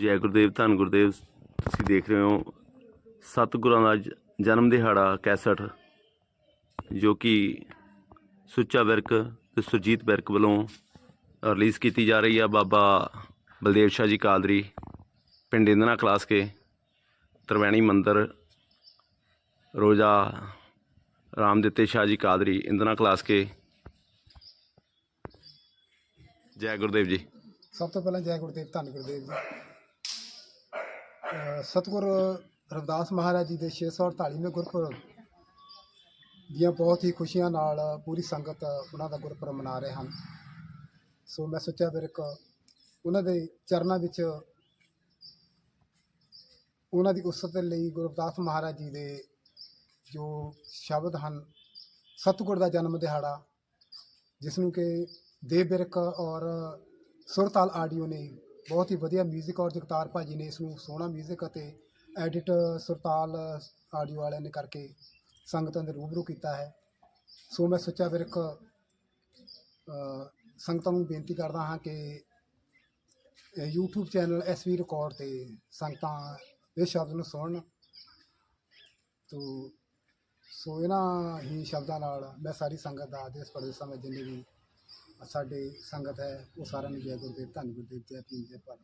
ਜੈ ਗੁਰਦੇਵ, ਧੰਨ ਗੁਰਦੇਵ, ਤੁਸੀਂ ਦੇਖ ਰਹੇ ਹੋ ਸਤਿਗੁਰਾਂ ਦਾ ਜ- ਜਨਮ ਦਿਹਾੜਾ ਕੈਸਟ ਜੋ ਕਿ ਸੁੱਚਾ ਵਿਰਕ ਤੇ ਸੁਰਜੀਤ ਵਿਰਕ ਵੱਲੋਂ ਰਿਲੀਜ਼ ਕੀਤੀ ਜਾ ਰਹੀ ਆ ਬਾਬਾ ਬਲਦੇਵ ਸ਼ਾਹ ਜੀ ਕਾਦਰੀ ਪਿੰਡ ਇੰਦਨਾ ਕਲਾਸ ਕੇ, ਤਰਵੈਣੀ ਮੰਦਰ, ਰੋਜ਼ਾ ਰਾਮ ਦਿੱਤੇ ਸ਼ਾਹ ਜੀ ਕਾਦਰੀ ਇੰਦਨਾ ਕਲਾਸ ਕੇ। ਜੈ ਗੁਰਦੇਵ ਜੀ। ਸਭ ਤੋਂ ਪਹਿਲਾਂ ਜੈ ਗੁਰਦੇਵ, ਧੰਨ ਗੁਰਦੇਵ ਜੀ। ਸਤਿਗੁਰ ਰਵਿਦਾਸ ਮਹਾਰਾਜ ਜੀ ਦੇ 648ਵੇਂ ਗੁਰਪੁਰਬ ਦੀਆਂ ਬਹੁਤ ਹੀ ਖੁਸ਼ੀਆਂ ਨਾਲ ਪੂਰੀ ਸੰਗਤ ਉਹਨਾਂ ਦਾ ਗੁਰਪੁਰਬ ਮਨਾ ਰਹੇ ਹਨ। ਸੋ ਮੈਂ ਸੋਚਿਆ ਫਿਰ ਇੱਕ ਉਹਨਾਂ ਦੇ ਚਰਨਾਂ ਵਿੱਚ ਉਹਨਾਂ ਦੀ ਉਸਤ ਲਈ ਗੁਰੂ ਰਵਿਦਾਸ ਮਹਾਰਾਜ ਜੀ ਦੇ ਜੋ ਸ਼ਬਦ ਹਨ, ਸਤਿਗੁਰ ਦਾ ਜਨਮ ਦਿਹਾੜਾ, ਜਿਸ ਨੂੰ ਕਿ ਦੇਵ ਬਿਰਕ ਔਰ ਸੁਰਤਾਲ ਆਡੀਓ ਨੇ ਬਹੁਤ ਹੀ ਵਧੀਆ 뮤직 ਔਰ ਜਗਤਾਰ ਭਾਜੀ ਨੇ ਇਸ ਨੂੰ ਸੋਹਣਾ 뮤직 ਅਤੇ ਐਡਿਟ ਸੁਰਤਾਲ ਆਡੀਓ ਵਾਲਿਆਂ ਨੇ ਕਰਕੇ ਸੰਗਤਾਂ ਦੇ ਰੂਬਰੂ ਕੀਤਾ ਹੈ ਸੋ ਮੈਂ ਸੋਚਿਆ ਫਿਰ ਇੱਕ ਅ, ਸੰਗਤਾਂ ਨੂੰ ਬੇਨਤੀ ਕਰਦਾ ਹਾਂ ਕਿ ਇਹ YouTube ਚੈਨਲ ਐਸਵੀ ਰਿਕਾਰਡ ਤੇ ਸੰਗਤਾਂ ਇਸ ਸ਼ਬਦ ਨੂੰ ਸੁਣਨ ਤੋ ਸੋ ਇਹਨਾਂ ਹੀ ਸ਼ਬਦਾਂ ਨਾਲ ਮੈਂ ਸਾਰੀ ਸੰਗਤ ਦਾ ਆਦੇਸ਼ ਪਰਦੇਸਾਂ ਵਿੱਚ ਜਿੰਨੇ ਵੀ ਸਾਡੇ ਸੰਗਤ ਹੈ ਉਹ ਸਾਰਿਆਂ ਨੂੰ ਜੈ ਗੁਰਦੇਵ ਧੰਨ ਗੁਰਦੇਵ ਜੈ ਭੀਮ ਜੈ ਭਾਰਤ।